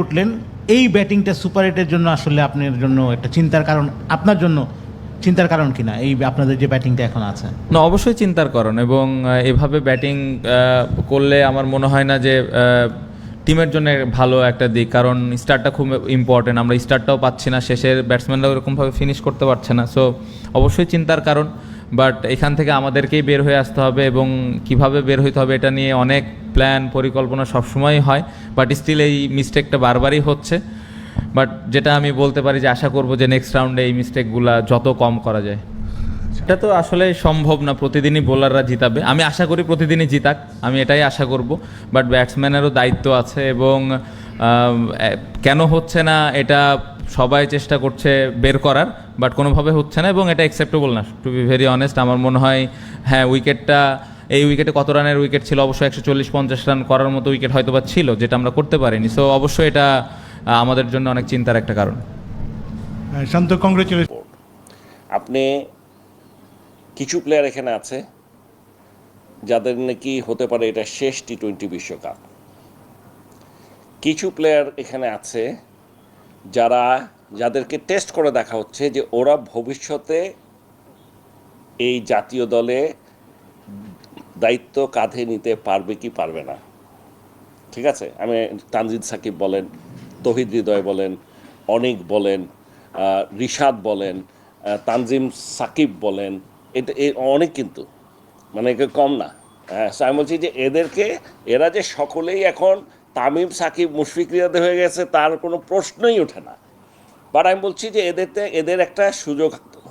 উঠলেন, এই ব্যাটিংটা সুপার এইটের জন্য আসলে আপনার জন্য একটা চিন্তার কারণ, আপনার জন্য চিন্তার কারণ কিনা এই আপনাদের যে ব্যাটিংটা এখন আছে? না, অবশ্যই চিন্তার কারণ এবং এভাবে ব্যাটিং করলে আমার মনে হয় না যে টিমের জন্য ভালো একটা দিক, কারণ স্টারটা খুব ইম্পর্টেন্ট আমরা স্টারটাও পাচ্ছি না, শেষের ব্যাটসম্যানরাও এরকমভাবে ফিনিশ করতে পারছে না সো অবশ্যই চিন্তার কারণ বাট এখান থেকে আমাদেরকেই বের হয়ে আসতে হবে এবং কীভাবে বের হইতে হবে এটা নিয়ে অনেক প্ল্যান পরিকল্পনা সবসময়ই হয় বাট স্টিল এই মিস্টেকটা বারবারই হচ্ছে। বাট যেটা আমি বলতে পারি যে আশা করব যে নেক্সট রাউন্ডে এই মিস্টেকগুলা যত কম করা যায়। এটা তো আসলে সম্ভব না, প্রতিদিনই বোলাররা জিতাবে। আমি আশা করি প্রতিদিনই জিতাক, আমি এটাই আশা করব। বাট ব্যাটসম্যানেরও দায়িত্ব আছে এবং কেন হচ্ছে না এটা সবাই চেষ্টা করছে বের করার বাট কোনোভাবে হচ্ছে না এবং এটা অ্যাকসেপ্টেবল না। টু বি ভেরি অনেস্ট আমার মনে হয় হ্যাঁ উইকেটটা এই উইকেটে কত রানের উইকেট ছিল? অবশ্যই একশো চল্লিশ পঞ্চাশ রান করার মতো উইকেট হয়তো বা ছিল যেটা আমরা করতে পারিনি। সো অবশ্যই এটা আমাদের জন্য অনেক চিন্তার একটা কারণ। শান্ত কংগ্রেচুলেশন আপনি কিছু প্লেয়ার এখানে আছে যাদের নাকি হতে পারে এটা শেষ টি টোয়েন্টি বিশ্বকাপ। কিছু প্লেয়ার এখানে আছে যারা যাদেরকে টেস্ট করে দেখা হচ্ছে যে ওরা ভবিষ্যতে এই জাতীয় দলে দায়িত্ব কাঁধে নিতে পারবে কি পারবে না। ঠিক আছে? আমি তানজিদ সাকিব বলেন, তহিদ হৃদয় বলেন, অনিক বলেন রিশাদ বলেন তানজিম সাকিব বলেন, এটা এ অনেক কিন্তু। মানে একে কম না। হ্যাঁ আমি বলছি যে এদেরকে, এরা যে সকলেই এখন তামিম সাকিব মুশফিক রিয়াদে হয়ে গেছে, তার কোনো প্রশ্নই ওঠে না। বাট আমি বলছি যে এদেরতে, এদের একটা সুযোগ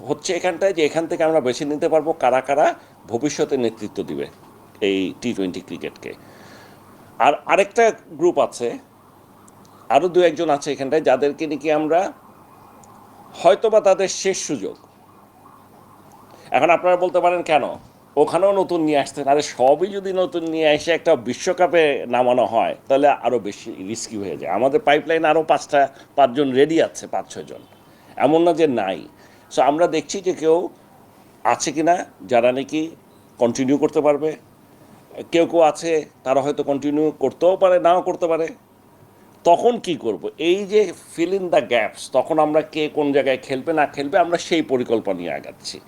হচ্ছে এখানটায় যে এখান থেকে আমরা বেছে নিতে পারব কারা কারা ভবিষ্যতে নেতৃত্ব দিবে এই টি টোয়েন্টি ক্রিকেটকে আর আরেকটা গ্রুপ আছে আরও দু একজন আছে এখানটায়, যাদেরকে নাকি আমরা হয়তোবা তাদের শেষ সুযোগ। এখন আপনারা বলতে পারেন, কেন? ওখানেও নতুন নিয়ে আসতেন আরে সবই যদি নতুন নিয়ে এসে একটা বিশ্বকাপে নামানো হয়, তাহলে আরও বেশি রিস্কি হয়ে যায়। আমাদের পাইপলাইন আরও পাঁচটা, পাঁচজন রেডি আছে, পাঁচ ছজন এমন না যে নাই। সো আমরা দেখছি যে কেউ আছে কি না, যারা নাকি কন্টিনিউ করতে পারবে। কেউ কেউ আছে, তারা হয়তো কন্টিনিউ করতেও পারে, নাও করতে পারে। তখন কি করব? এই যে ফিল ইন দ্য গ্যাপস তখন আমরা কে কোন জায়গায় খেলবে, না খেলবে, আমরা সেই পরিকল্পনা নিয়ে আগাচ্ছি।